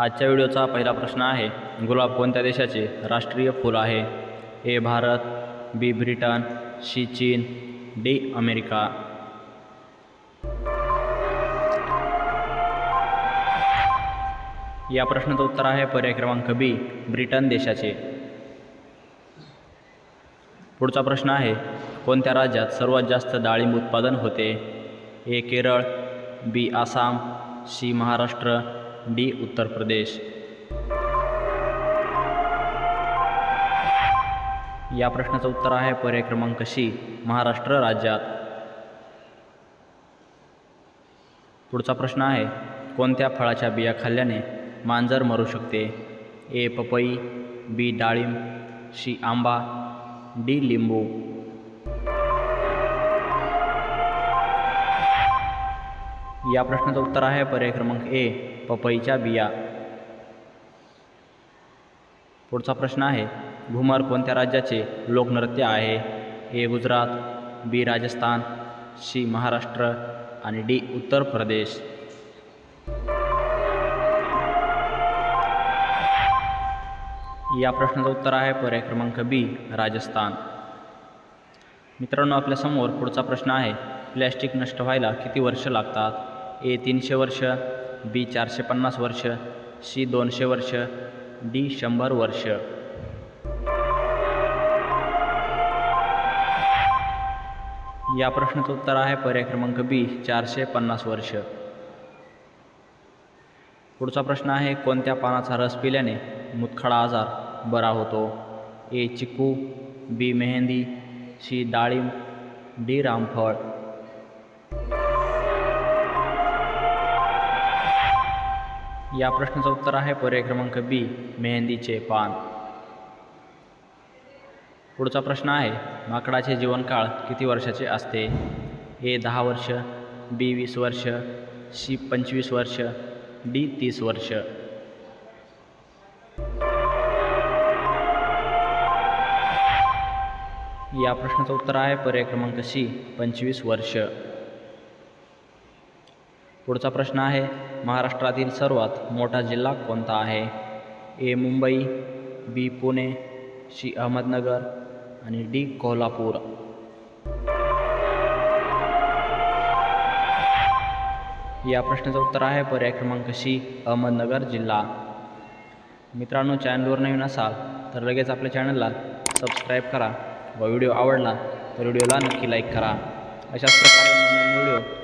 आजच्या व्हिडिओचा पहिला प्रश्न आहे गुलाब कोणत्या देशाचे राष्ट्रीय फूल आहे? A Bharat B Britain C Cheen D America. या प्रश्नाचं उत्तर आहे पर्याय क्रमांक बी ब्रिटन देशाचे. पुढचा प्रश्न आहे कोणत्या राज्यात सर्वात जास्त डाळिंब उत्पादन होते? A Kerala B Assam C Maharashtra D Uttar Pradesh. या प्रश्नाचं उत्तर आहे पर्याय क्रमांक सी महाराष्ट्र राज्यात. पुढचा प्रश्न आहे कोणत्या फळाच्या बिया खाल्ल्याने मांजर मरू शकते? ए पपई बी डाळिंब सी आंबा डी लिंबू. या प्रश्नाचं उत्तर आहे पर्याय क्रमांक ए पपईच्या बिया. पुढचा प्रश्न आहे घुमर कोणत्या राज्याचे लोकनृत्य आहे? A Gujarat B Rajasthan C Maharashtra आणि डी उत्तर प्रदेश. या प्रश्नाचं उत्तर आहे पर्याय क्रमांक बी राजस्थान. मित्रांनो आपल्यासमोर पुढचा प्रश्न आहे प्लॅस्टिक नष्ट व्हायला किती वर्ष लागतात? ए तीनशे वर्ष बी चारशे पन्नास वर्ष सी दोनशे वर्ष डी शंभर वर्ष. या प्रश्नाचं उत्तर आहे पर्याय क्रमांक बी चारशे पन्नास वर्ष. पुढचा प्रश्न आहे कोणत्या पानाचा रस पिल्याने मुतखडा आजार बरा होतो? A chiku B mehndi C डाळिंब डी रामफळ. या प्रश्नाचं उत्तर आहे. पर्याय क्रमांक बी मेहंदीचे पान. पुढचा प्रश्न आहे माकडाचे जीवनकाळ किती वर्षाचे असते? ए दहा वर्ष बी वीस वर्ष सी पंचवीस वर्ष डी तीस वर्ष. या प्रश्नाचं उत्तर आहे. पर्याय क्रमांक सी पंचवीस वर्ष. पुढचा प्रश्न आहे महाराष्ट्रातील सर्वात मोठा जिल्हा कोणता आहे? A Mumbai B Pune C Ahmednagar आणि डी कोल्हापूर. या प्रश्नाचं उत्तर आहे पर्याय क्रमांक सी अहमदनगर जिल्हा. मित्रांनो चॅनलवर नवीन असाल तर लगेच आपल्या चॅनलला सबस्क्राईब करा व व्हिडिओ आवडला तर व्हिडिओला नक्की लाईक करा. अशाच प्रकारे व्हिडिओ